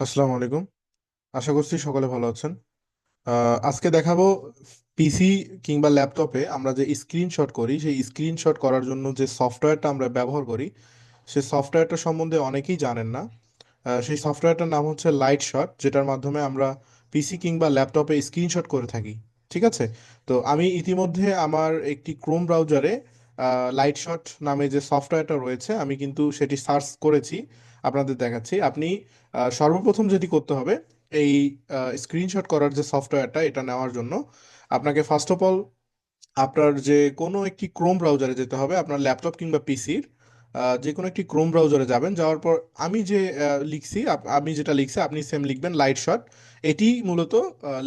আসসালামু আলাইকুম। আশা করছি সকলে ভালো আছেন। আজকে দেখাবো পিসি কিংবা ল্যাপটপে আমরা যে স্ক্রিনশট করি, সেই স্ক্রিনশট করার জন্য যে সফটওয়্যারটা আমরা ব্যবহার করি, সেই সফটওয়্যারটা সম্বন্ধে অনেকেই জানেন না। সেই সফটওয়্যারটার নাম হচ্ছে লাইট শট যেটার মাধ্যমে আমরা পিসি কিংবা ল্যাপটপে স্ক্রিনশট করে থাকি, ঠিক আছে? তো আমি ইতিমধ্যে আমার একটি ক্রোম ব্রাউজারে লাইট শট নামে যে সফটওয়্যারটা রয়েছে, আমি কিন্তু সেটি সার্চ করেছি। আপনাদের দেখাচ্ছি। আপনি সর্বপ্রথম যেটি করতে হবে, এই স্ক্রিনশট করার যে সফটওয়্যারটা এটা নেওয়ার জন্য আপনাকে ফার্স্ট অফ অল আপনার যে কোনো একটি ক্রোম ব্রাউজারে যেতে হবে, আপনার ল্যাপটপ কিংবা পিসির যে কোনো একটি ক্রোম ব্রাউজারে যাবেন, যাওয়ার পর আমি যে লিখছি আমি যেটা লিখছি, আপনি সেম লিখবেন লাইট শট এটি মূলত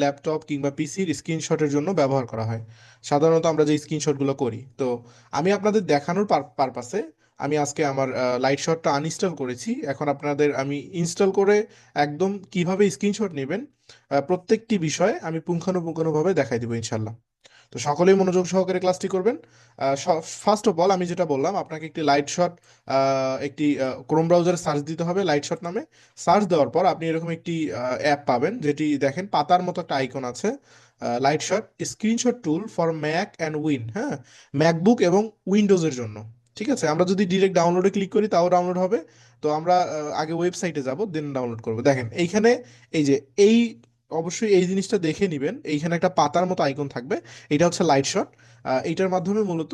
ল্যাপটপ কিংবা পিসির স্ক্রিনশটের জন্য ব্যবহার করা হয়। সাধারণত আমরা যে স্ক্রিনশটগুলো করি, তো আমি আপনাদের দেখানোর পারপাসে আমি আজকে আমার লাইট শটটা আনইনস্টল করেছি। এখন আপনাদের আমি ইনস্টল করে একদম কীভাবে স্ক্রিনশট নেবেন প্রত্যেকটি বিষয়ে আমি পুঙ্খানুপুঙ্খানুভাবে দেখাই দিব ইনশাল্লাহ তো সকলেই মনোযোগ সহকারে ক্লাসটি করবেন। ফার্স্ট অফ অল আমি যেটা বললাম, আপনাকে একটি লাইট শট একটি ক্রোম ব্রাউজারে সার্চ দিতে হবে লাইট শট নামে। সার্চ দেওয়ার পর আপনি এরকম একটি অ্যাপ পাবেন, যেটি দেখেন পাতার মতো একটা আইকন আছে। Light shot screenshot tool for Mac and win হ্যাঁ? ম্যাকবুক এবং উইন্ডোজের জন্য। ঠিক আছে? আমরা যদি ডিরেক্ট ডাউনলোডে ক্লিক করি, তাও ডাউনলোড হবে। তো আমরা আগে ওয়েবসাইটে যাব দেন ডাউনলোড করব। দেখেন, এইখানে এই যে, এই, অবশ্যই এই জিনিসটা দেখে নিবেন। এইখানে একটা পাতার মতো আইকন থাকবে। এটা হচ্ছে লাইট শট এইটার মাধ্যমে মূলত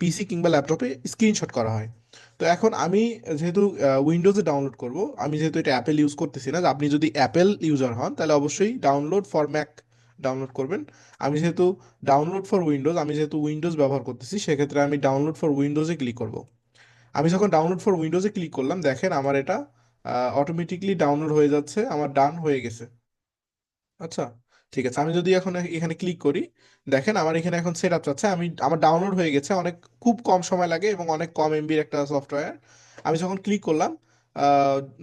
পিসি কিংবা ল্যাপটপে স্ক্রিনশট করা হয়। তো এখন আমি যেহেতু উইন্ডোজে ডাউনলোড করব, আমি যেহেতু এটা অ্যাপেল ইউজ করতেছি না, আপনি যদি অ্যাপেল ইউজার হন, তাহলে অবশ্যই ডাউনলোড ফর ম্যাক ডাউনলোড করবেন। আমি যেহেতু ডাউনলোড ফর উইন্ডোজ আমি যেহেতু উইন্ডোজ ব্যবহার করতেছি, সেক্ষেত্রে আমি ডাউনলোড ফর উইন্ডোজে ক্লিক করব। আমি যখন ডাউনলোড ফর উইন্ডোজে ক্লিক করলাম, দেখেন আমার এটা অটোমেটিকলি ডাউনলোড হয়ে যাচ্ছে, আমার ডান হয়ে গেছে। আচ্ছা ঠিক আছে। আমি যদি এখন এখানে ক্লিক করি, দেখেন আমার এখানে এখন সেট আপ চাচ্ছে আমি, আমার ডাউনলোড হয়ে গেছে, অনেক, খুব কম সময় লাগে এবং অনেক কম এমবির একটা সফটওয়্যার আমি যখন ক্লিক করলাম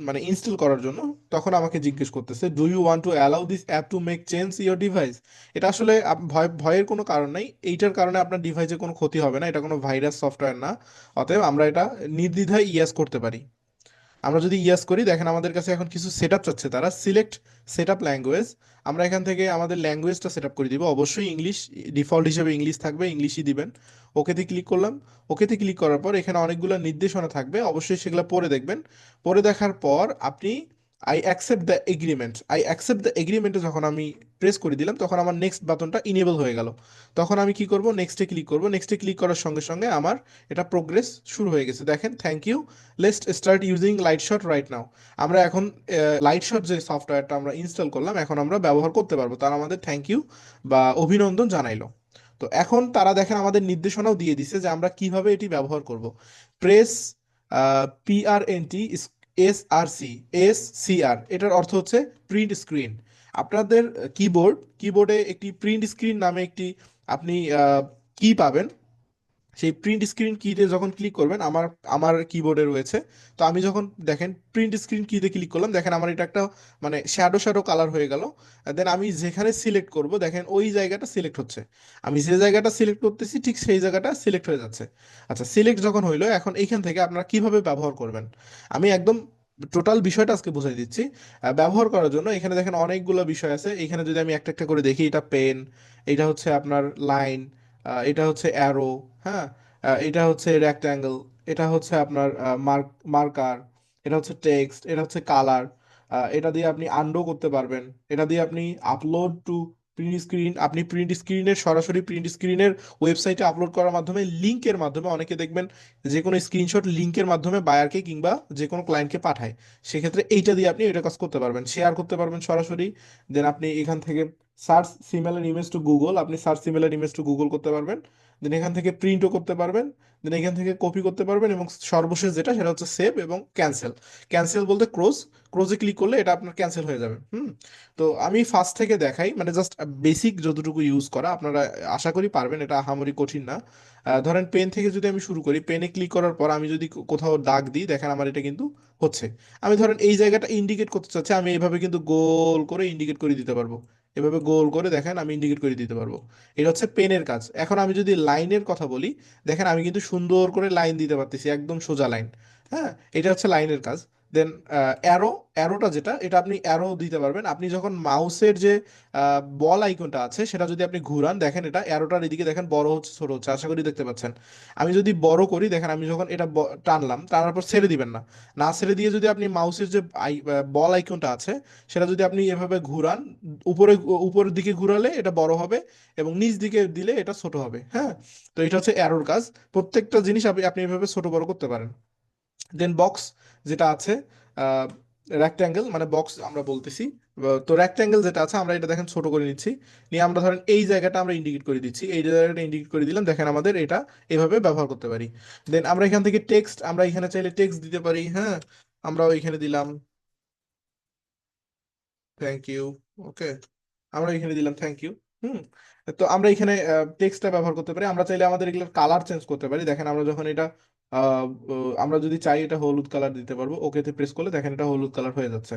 মানে ইনস্টল করার জন্য, তখন আমাকে জিজ্ঞেস করতেছে do you want to allow this app to make change your device এটা আসলে ভয়, ভয়ের কোনো কারণ নাই। এইটার কারণে আপনার ডিভাইসে কোনো ক্ষতি হবে না, এটা কোনো ভাইরাস সফটওয়্যার না। অতএব আমরা এটা নির্দ্বিধায় ইয়াস করতে পারি। আমরা যদি ইয়াস করি, দেখেন আমাদের কাছে এখন কিছু সেট আপ চাচ্ছে তারা। সিলেক্ট সেট আপ ল্যাঙ্গুয়েজ আমরা এখান থেকে আমাদের ল্যাঙ্গুয়েজটা সেট আপ করে দিব। অবশ্যই ইংলিশ ডিফল্ট হিসেবে ইংলিশ থাকবে ইংলিশই দিবেন। ওকেতে ক্লিক করলাম। ওকেতে ক্লিক করার পর এখানে অনেকগুলো নির্দেশনা থাকবে। অবশ্যই সেগুলো পরে দেখবেন। পরে দেখার পর আপনি I accept the agreement I accept the এগ্রিমেন্টে যখন আমি প্রেস করে দিলাম, তখন আমার নেক্সট বাটনটা ইনেবল হয়ে গেল। তখন আমি কি করব? নেক্সটে ক্লিক করব। নেক্সটে ক্লিক করার সঙ্গে সঙ্গে আমার এটা প্রোগ্রেস শুরু হয়ে গেছে। দেখেন thank you least start using light shot right now আমরা এখন লাইট শট যে সফটওয়্যারটা আমরা ইনস্টল করলাম, এখন আমরা ব্যবহার করতে পারব। তারা আমাদের থ্যাংক ইউ বা অভিনন্দন জানাইলো। তো এখন তারা দেখেন আমাদের নির্দেশনাও দিয়ে দিছে যে আমরা কীভাবে এটি ব্যবহার করব। Press PRNT S R C S C R এটার অর্থ হচ্ছে প্রিন্ট স্ক্রিন আপনাদের কিবোর্ড কিবোর্ডে একটি প্রিন্ট স্ক্রিন নামে একটি, আপনি কি পাবেন। সেই প্রিন্ট স্ক্রিন কিতে যখন ক্লিক করবেন, আমার আমার কিবোর্ডে রয়েছে। তো আমি যখন দেখেন প্রিন্ট স্ক্রিন কিতে ক্লিক করলাম, দেখেন আমার এটা একটা মানে শ্যাডো শ্যাডো কালার হয়ে গেল। দেন আমি যেখানে সিলেক্ট করব, দেখেন ওই জায়গাটা সিলেক্ট হচ্ছে। আমি যে জায়গাটা সিলেক্ট করতেছি, ঠিক সেই জায়গাটা সিলেক্ট হয়ে যাচ্ছে। আচ্ছা সিলেক্ট যখন হইল, এখন এইখান থেকে আপনারা কীভাবে ব্যবহার করবেন? আমি একদম টোটাল বিষয়টা আজকে বুঝাই দিচ্ছি। ব্যবহার করার জন্য এখানে দেখেন অনেকগুলো বিষয় আছে। এখানে যদি আমি একটা একটা করে দেখি, এটা পেন এটা হচ্ছে আপনার লাইন এটা হচ্ছে অ্যারো হ্যাঁ? এটা হচ্ছে রেক্ট্যাঙ্গেল এটা হচ্ছে আপনার মার্ক মার্কার এটা হচ্ছে টেক্সট এটা হচ্ছে কালার এটা দিয়ে আপনি আনডো করতে পারবেন। এটা দিয়ে আপনি আপলোড টু প্রিন্ট স্ক্রিন আপনি প্রিন্ট স্ক্রিনের সরাসরি প্রিন্ট স্ক্রিনের ওয়েবসাইটে আপলোড করার মাধ্যমে লিঙ্কের মাধ্যমে অনেকে দেখবেন যে কোনো স্ক্রিনশট লিঙ্কের মাধ্যমে বায়ারকে কিংবা যে কোনো ক্লায়েন্টকে পাঠায়। সেক্ষেত্রে এইটা দিয়ে আপনি এটা কাজ করতে পারবেন। শেয়ার করতে পারবেন সরাসরি। দেন আপনি এখান থেকে search similar image to Google, আপনি search similar image to Google করতে পারবেন। দেন এখান থেকে প্রিন্টও করতে পারবেন। দেন এখান থেকে কপি করতে পারবেন এবং সর্বশেষ যেটা সেটা হচ্ছে সেভ এবং ক্যান্সেল ক্যান্সেল বলতে ক্রোজ ক্রোজে ক্লিক করলে এটা আপনার ক্যান্সেল হয়ে যাবে। হুম? তো আমি ফার্স্ট থেকে দেখাই মানে জাস্ট বেসিক যতটুকু ইউজ করা, আপনারা আশা করি পারবেন, এটা আহামরি কঠিন না। ধরেন পেন থেকে যদি আমি শুরু করি পেনে ক্লিক করার পর আমি যদি কোথাও দাগ দিই, দেখেন আমার এটা কিন্তু হচ্ছে। আমি ধরেন এই জায়গাটা ইন্ডিকেট করতে চাচ্ছি, আমি এইভাবে কিন্তু গোল করে ইন্ডিকেট করে দিতে পারব। এভাবে গোল করে দেখেন আমি ইন্ডিকেট করে দিতে পারব। এটা হচ্ছে পেনের কাজ। এখন আমি যদি লাইনের কথা বলি, দেখেন আমি কিন্তু সুন্দর করে লাইন দিতে পারতেছি, একদম সোজা লাইন হ্যাঁ? এটা হচ্ছে লাইনের কাজ। দেন অ্যারো অ্যারোটা যেটা, এটা আপনি অ্যারো দিতে পারবেন। আপনি যখন মাউসের যে বল আইকনটা আছে, সেটা যদি আপনি ঘুরান, দেখেন এটা অ্যারোটার এদিকে দেখেন বড় হচ্ছে, ছোট হচ্ছে, আশা করি দেখতে পাচ্ছেন। আমি যদি বড় করি, দেখেন আমি যখন এটা টানলাম, টানার পর ছেড়ে দিবেন না। না ছেড়ে দিয়ে যদি আপনি মাউসের যে বল আইকনটা আছে, সেটা যদি আপনি এভাবে ঘুরান, উপরে, উপরের দিকে ঘুরালে এটা বড় হবে এবং নিচ দিকে দিলে এটা ছোট হবে হ্যাঁ? তো এটা হচ্ছে অ্যারোর কাজ। প্রত্যেকটা জিনিস আপনি আপনি এভাবে ছোট বড় করতে পারেন। দেন বক্স যেটা আছে রেক্ট্যাঙ্গেল মানে বক্স আমরা বলতেছি। তো রেক্ট্যাঙ্গেল যেটা আছে, আমরা এটা দেখেন ছোট করে নিচ্ছি। নিয়ে আমরা ধরেন এই জায়গাটা আমরা ইন্ডিকেট করে দিচ্ছি। এই জায়গাটা ইন্ডিকেট করে দিলাম, দেখেন আমাদের এটা এভাবে ব্যবহার করতে পারি। দেন আমরা এখান থেকে টেক্সট আমরা এখানে চাইলে টেক্সট দিতে পারি হ্যাঁ? আমরা এখানে দিলাম। থ্যাংক ইউ ওকে আমরা এখানে দিলাম থ্যাংক ইউ হুম? তো আমরা এখানে টেক্সটটা ব্যবহার করতে পারি। আমরা চাইলে আমাদের এগুলোর কালার চেঞ্জ করতে পারি। দেখেন আমরা যখন এটা আমরা যদি চাই এটা হলুদ কালার দিতে পারব ওকেতে প্রেস করলে দেখেন এটা হলুদ কালার হয়ে যাচ্ছে।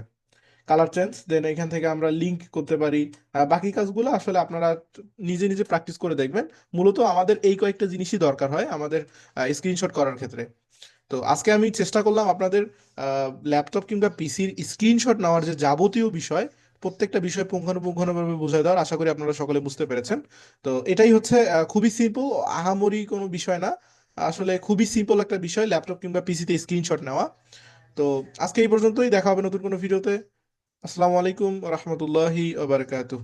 কালার চেঞ্জ দেন এখান থেকে আমরা লিঙ্ক করতে পারি। বাকি কাজগুলো আসলে আপনারা নিজে নিজে প্র্যাকটিস করে দেখবেন। মূলত আমাদের এই কয়েকটা জিনিসই দরকার হয় আমাদের স্ক্রিনশট করার ক্ষেত্রে। তো আজকে আমি চেষ্টা করলাম আপনাদের ল্যাপটপ কিংবা পিসির স্ক্রিনশট নেওয়ার যে যাবতীয় বিষয়, প্রত্যেকটা বিষয় পুঙ্খানুপুঙ্খানুভাবে বুঝাই দেওয়ার, আশা করি আপনারা সকলে বুঝতে পেরেছেন। তো এটাই হচ্ছে খুবই সিম্পল আহামরি কোনো বিষয় না। আসলে খুবই সিম্পল একটা বিষয় ল্যাপটপ কিংবা পিসিতে স্ক্রিনশট নেওয়া। তো আজকে এই পর্যন্তই, দেখা হবে নতুন কোনো ভিডিওতে আসসালামু আলাইকুম রহমতুল্লাহি ওবারাকাতুহ